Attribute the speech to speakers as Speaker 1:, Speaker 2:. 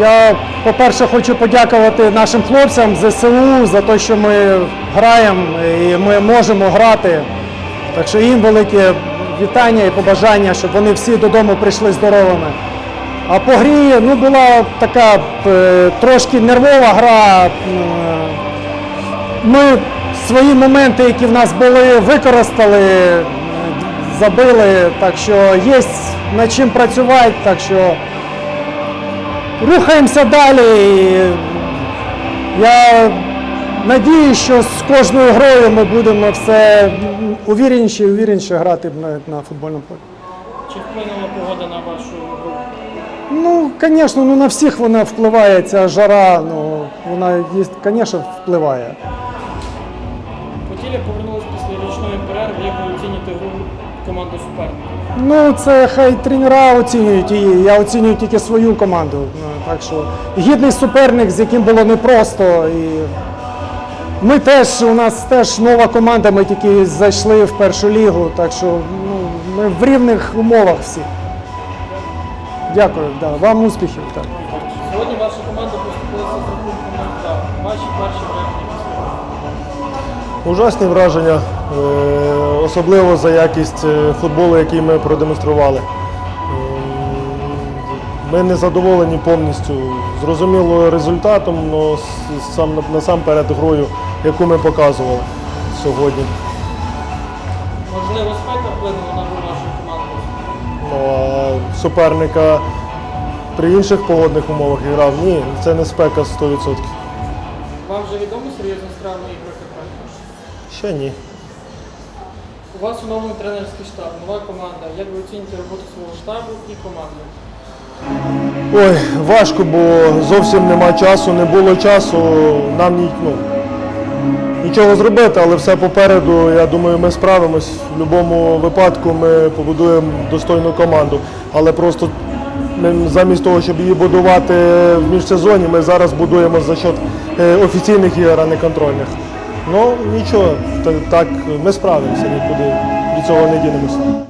Speaker 1: Я, по-перше, хочу подякувати нашим хлопцям ЗСУ за те, що ми граємо і ми можемо грати. Так що їм велике вітання і побажання, щоб вони всі додому прийшли здоровими. А по грі ну, була така е, трошки нервова гра. Е, ми свої моменти, які в нас були, використали забили. Так що є над чим працювати. Так що рухаємося далі. Я надію, що з кожною грою ми будемо все увірніше і увірніше грати на, на футбольному полі.
Speaker 2: Чи вплинула погода на вашу гру?
Speaker 1: Ну, звісно, ну на всіх вона впливає, ця жара, ну вона, звісно, впливає.
Speaker 2: Поділля повернулась після річної перерви. Як ви оцінюєте гру команди суперника?
Speaker 1: Ну, це хай тренера оцінюють її. Я оцінюю тільки свою команду. Ну, так що гідний суперник, з яким було непросто. І ми теж, у нас теж нова команда, ми тільки зайшли в першу лігу, так що ну, ми в рівних умовах всі. Дякую, да. вам успіхів. Так.
Speaker 2: Сьогодні ваша команда поступилася з рахунком 0-2. Ваші перші враження?
Speaker 3: Ужасні враження, особливо за якість е, футболу, який ми продемонстрували. Ем, Ми не задоволені повністю. Зрозуміло результатом, але сам насамперед грою, яку ми показували сьогодні.
Speaker 2: Можливо, спека вплинула на гру вашої команди?
Speaker 3: Ну, а суперника при інших погодних умовах грав. Ні, це не спека 100%.
Speaker 2: Вам вже відомо серйозні травми ігрока?
Speaker 3: Ще ні.
Speaker 2: У вас оновлений тренерський штаб, нова команда. Як ви оцінюєте роботу свого штабу і команди?
Speaker 3: Ой, важко, бо зовсім нема часу, не було часу. Нам ну, нічого зробити, але все попереду. Я думаю, ми справимось. В будь-якому випадку ми побудуємо достойну команду. Але просто ми замість того, щоб її будувати в міжсезоні, ми зараз будуємо за счет е, офіційних ігор, а не контрольних. Ну нічого, так, ми справимося, нікуди від цього не дінемося.